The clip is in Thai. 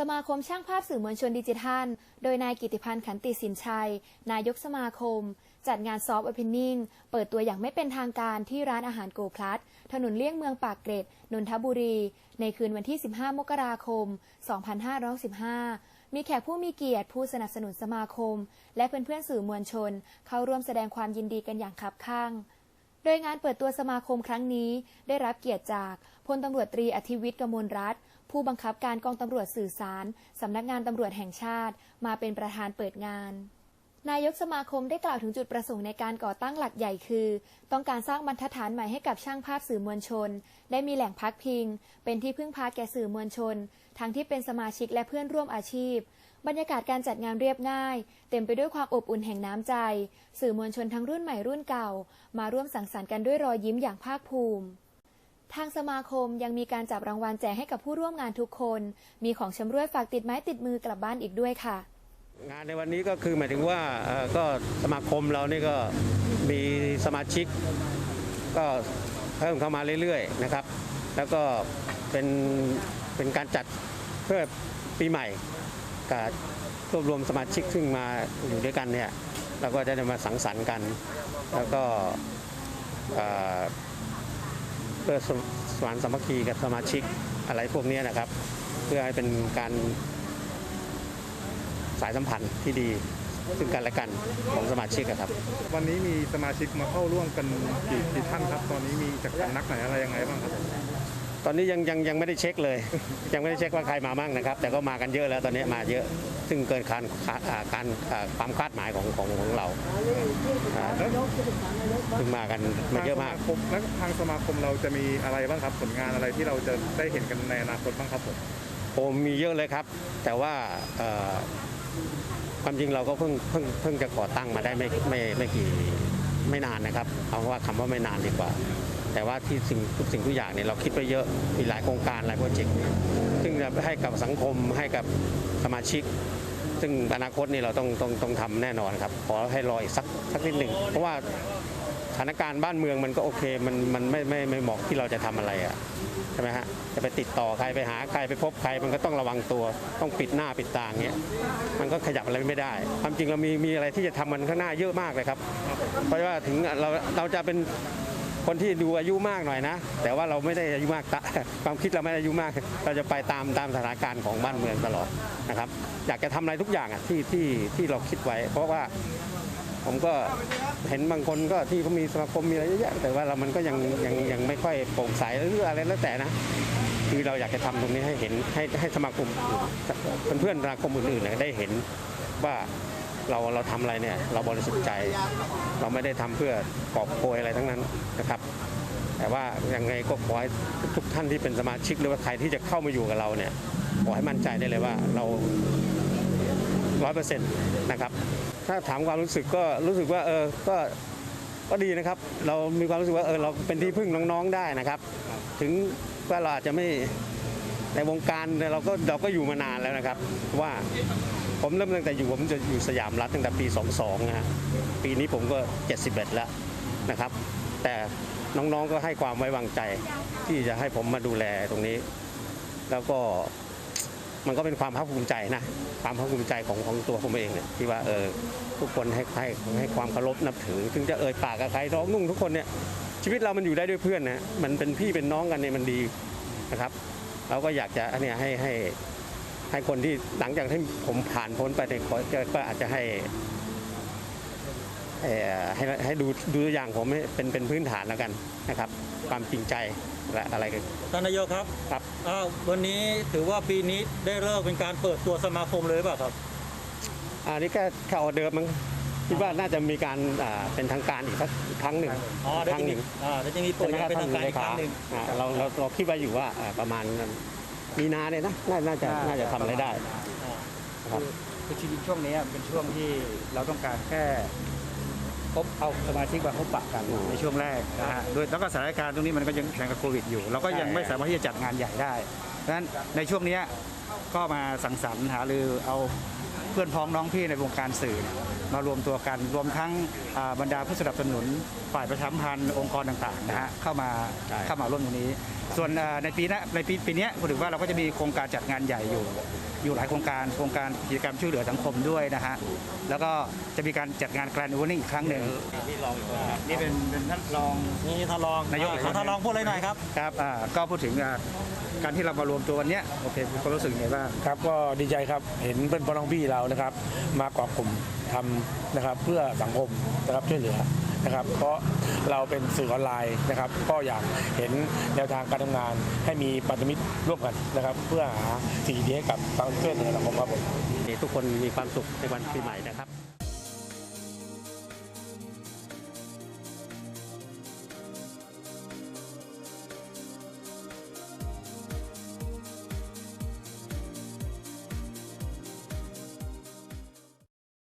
สมาคมช่างภาพสื่อมวลชนดิจิทัล โดยนายกิติพันธ์ขันติสินชัย นายกสมาคม จัดงานซอฟต์โอเพนนิ่ง เปิดตัวอย่างไม่เป็นทางการที่ร้านอาหารโกพลัส ถนนเลี่ยงเมืองปากเกร็ด นนทบุรี ในคืนวันที่ 15 มกราคม 2515 มีแขกผู้มีเกียรติผู้สนับสนุนสมาคม และเพื่อนๆสื่อมวลชน เข้าร่วมแสดงความยินดีกันอย่างคับข้างโดยงานเปิดตัวสมาคมครั้งนี้ ได้รับเกียรติจากพลตำรวจตรีอธิวิทย์กมลรัฐ ผู้บังคับการกองตำรวจสื่อสารสำนักงานตำรวจแห่งชาติ มาเป็นประธานเปิดงาน นายกสมาคมได้กล่าวถึงจุดประสงค์ในการก่อตั้งหลักใหญ่คือ ต้องการสร้างบรรทัดฐานใหม่ให้กับช่างภาพสื่อมวลชน ได้มีแหล่งพักพิง เป็นที่พึ่งพาแก่สื่อมวลชน ทั้งที่เป็นสมาชิกและเพื่อนร่วมอาชีพ บรรยากาศการจัดงานเรียบง่าย เต็มไปด้วยความอบอุ่นแห่งน้ำใจ สื่อมวลชนทั้งรุ่นใหม่รุ่นเก่า มาร่วมสังสรรค์กันด้วยรอยยิ้มอย่างภาคภูมิ ทางสมาคมยังมีการจับรางวัลแจกให้กับผู้ร่วมงานทุกคน มีของชำร่วยฝากติดไม้ติดมือกลับบ้านอีกด้วยค่ะ งานในวันนี้ก็คือหมายถึงว่าก็สมาคมเรานี่ก็มีสมาชิก ก็เพิ่มเข้ามาเรื่อยๆนะครับ แล้วก็เป็นเป็นการจัดเพื่อปีใหม่กับรวบรวมสมาชิกซึ่งมาอยู่ด้วยกันเนี่ยเราก็จะได้มาสังสรรค์กัน แล้วก็ เอ่อเพื่อสสมานสามัคคีกับสมาชิกอะไรพวกเนี้ยนะครับ เพื่อให้เป็นการสายสัมพันธ์ที่ดีซึ่งกันและกันของสมาชิกอะครับ วันนี้มีสมาชิกมาเข้าร่วมกันกี่กี่ท่านครับ ตอนนี้มีจากสำนักไหนอะไรยังไงบ้างครับ ตอนนี้ยังยังยังไม่ได้เช็คเลย ยังไม่ได้เช็คว่าใครมามั่งนะครับ แต่ก็มากันเยอะแล้วตอนนี้มาเยอะ ซึ่งเกินการคาดอ่าการอ่าความคาดหมายของของของเราอ่าแล้วซึ่งมากันมาเยอะมากทงสคแล้วทางสมาคมเราจะมีอะไรบ้างครับผลงานอะไรที่เราจะได้เห็นกันในอนาคตบ้างครับผมโอ้มีเยอะเลยครับ แต่ว่าเอ่อความจริงเราก็เพิ่งเพิ่งเพิ่งจะก่อตั้งมาได้ไม่ไม่ไม่กี่ไม่นานนะครับเอาว่าคำว่าไม่นานดีกว่า แต่ว่าที่สิ่งทุกสิ่งทุกอย่างเนี่ยเราคิดไปเยอะมีหลายโครงการหลายโปรเจกต์ซึ่งจะให้กับสังคมให้กับสมาชิก ซึ่งอนาคตนี่เราต้องต้องต้องทำแน่นอนครับ ขอให้รออีกสักสักนิดหนึ่ง เพราะว่าสถานการณ์บ้านเมืองมันก็โอเค มันมันไม่ไม่ไม่เหมาะที่เราจะทำอะไรอะใช่ไหมฮะจะไปติดต่อใครไปหาใครไปพบใครมันก็ต้องระวังตัว ต้องปิดหน้าปิดตาอย่างเงี้ยมันก็ขยับอะไรไม่ได้ ความจริงเรามีมีอะไรที่จะทำมันข้างหน้าเยอะมากเลยครับ เพราะว่าถึงเราเราจะเป็น คนที่ดูอายุมากหน่อยนะ แต่ว่าเราไม่ได้อายุมากความคิดเราไม่ได้อายุมาก เราจะไปตามตามสถานการณ์ของบ้านเมืองตลอดนะครับ อยากจะทำอะไรทุกอย่างอะที่ที่ที่เราคิดไว้ เพราะว่าผมก็เห็นบางคนก็ที่เขามีสมาคมมีอะไรเยอะแยะแต่ว่าเรามันก็ยังยังยังไม่ค่อยโปร่งใสหรืออะไรแล้วแต่นะคือเราอยากจะทำตรงนี้ให้เห็นให้ให้สมาคมอื่นเพื่อนๆสมาคมอื่นๆได้เห็นว่า เราเราทำอะไรเนี่ยเราบริสุทธิ์ใจ เราไม่ได้ทำเพื่อกอบโกยอะไรทั้งนั้นนะครับ แต่ว่ายังไงก็ขอให้ทุกท่านที่เป็นสมาชิกหรือว่าใครที่จะเข้ามาอยู่กับเราเนี่ยขอให้มั่นใจได้เลยว่าเราร้อยเปอร์เซ็นต์นะครับถ้าถามความรู้สึกก็รู้สึกว่าเออก็ก็ดีนะครับ เรามีความรู้สึกว่าเออเราเป็นที่พึ่งน้องๆได้นะครับ ถึงว่าเราอาจจะไม่ในวงการแต่เราก็เราก็อยู่มานานแล้วนะครับ ว่า ผมเริ่มตั้งแต่อยู่ผมจะอยู่สยามรัฐตั้งแต่ปี 22นะฮะปีนี้ผมก็ 71 แล้วนะครับ แต่น้องๆก็ให้ความไว้วางใจที่จะให้ผมมาดูแลตรงนี้ แล้วก็มันก็เป็นความภาคภูมิใจนะความภาคภูมิใจของของตัวผมเองเนี่ยที่ว่าเออทุกคนให้ให้ให้ความเคารพนับถือ ถึงจะเอ่ยปากกับใครร้องนุ่งทุกคนเนี่ยชีวิตเรามันอยู่ได้ด้วยเพื่อนนะมันเป็นพี่เป็นน้องกันเนี่ยมันดีนะครับเราก็อยากจะเนี่ยให้ให้ ให้คนที่หลังจากที่ผมผ่านพ้นไปเนี่ยขอก็ก็อาจจะให้เอ่อให้ให้ดูดูตัวอย่างผมให้เป็นเป็นพื้นฐานแล้วกันนะครับ ความจริงใจและอะไรกันท่านนายกครับครับอ้าววันนี้ถือว่าปีนี้ได้เลิกเป็นการเปิดตัวสมาคมเลยหรือเปล่าครับอันนี้แค่แค่ออเดิร์ฟมั้งคิดว่าน่าจะมีการอ่าเป็นทางการอีกสักครั้งหนึ่งอ๋อคเดี๋ยวรั้งจะหมีนึ่งอ่าเดี๋ยวจะมีเปิดอย่างเป็นทางการอีกครั้งหนึ่งอ่าเราเราเราคิดไว้อยู่ว่าอ่าประมาณ มีนาเนี่ยนะน่าน่าจะน่าจะทำอะไรได้อ่าครับคือชีวิตช่วงนี้เป็นช่วงที่เราต้องการแค่พบเอาสมาชิกมาพบปะกันในช่วงแรกนะฮะโดยแล้วก็สถานการณ์ตรงนี้มันก็ยังแข่งกับโควิดอยู่ เราก็ยังไม่สามารถที่จะจัดงานใหญ่ได้ดังนั้นในช่วงเนี้ยก็มาสังสรรค์หารือเอา เพื่อนพ้องน้องพี่ในวงการสื่อเนี่ยมารวมตัวกันรวมทั้งอ่าบรรดาผู้สนับสนุน ฝ่ายประชาสัมพันธ์องค์กรต่างๆนะฮะเข้ามาใช่เข้ามาร่วมตรงนี้ ส่วนอ่าในปีหน้าในปีปีเนี้ยผมถือว่าเราก็จะมีโครงการจัดงานใหญ่อยู่ อยู่หลายโครงการโครงการกิจกรรมช่วยเหลือสังคมด้วยนะฮะแล้วก็จะมีการจัดงานแกรนด์วอร์นิ่งอีกครั้งหนึ่งนี่ลองอีกคนครับนี่เป็นเป็นท่านรองนี่ท่านรองนายกอีกคนอ่ท่านรองพูดอะไรหน่อยครับครับอ่าก็พูดถึงอ่าการที่เรามารวมตัววันเนี้ยโอเคคุณก็รู้สึกยังไงบ้างครับก็ดีใจครับเห็นเพื่อนพ้องน้องพี่เรานะครับ มาเกาะกลุ่มทำนะครับเพื่อสังคมนะครับช่วยเหลือนะครับ เพราะเราเป็นสื่อออนไลน์นะครับ ก็อยากเห็นแนวทางการทำงาน ให้มีปัจมิตรร่วมกันนะครับ เพื่อหาสิ่งดีให้กับสังเช่วยเหลือสังคมครับผมทุกคนมีความสุขในวันปีใหม่นะครับ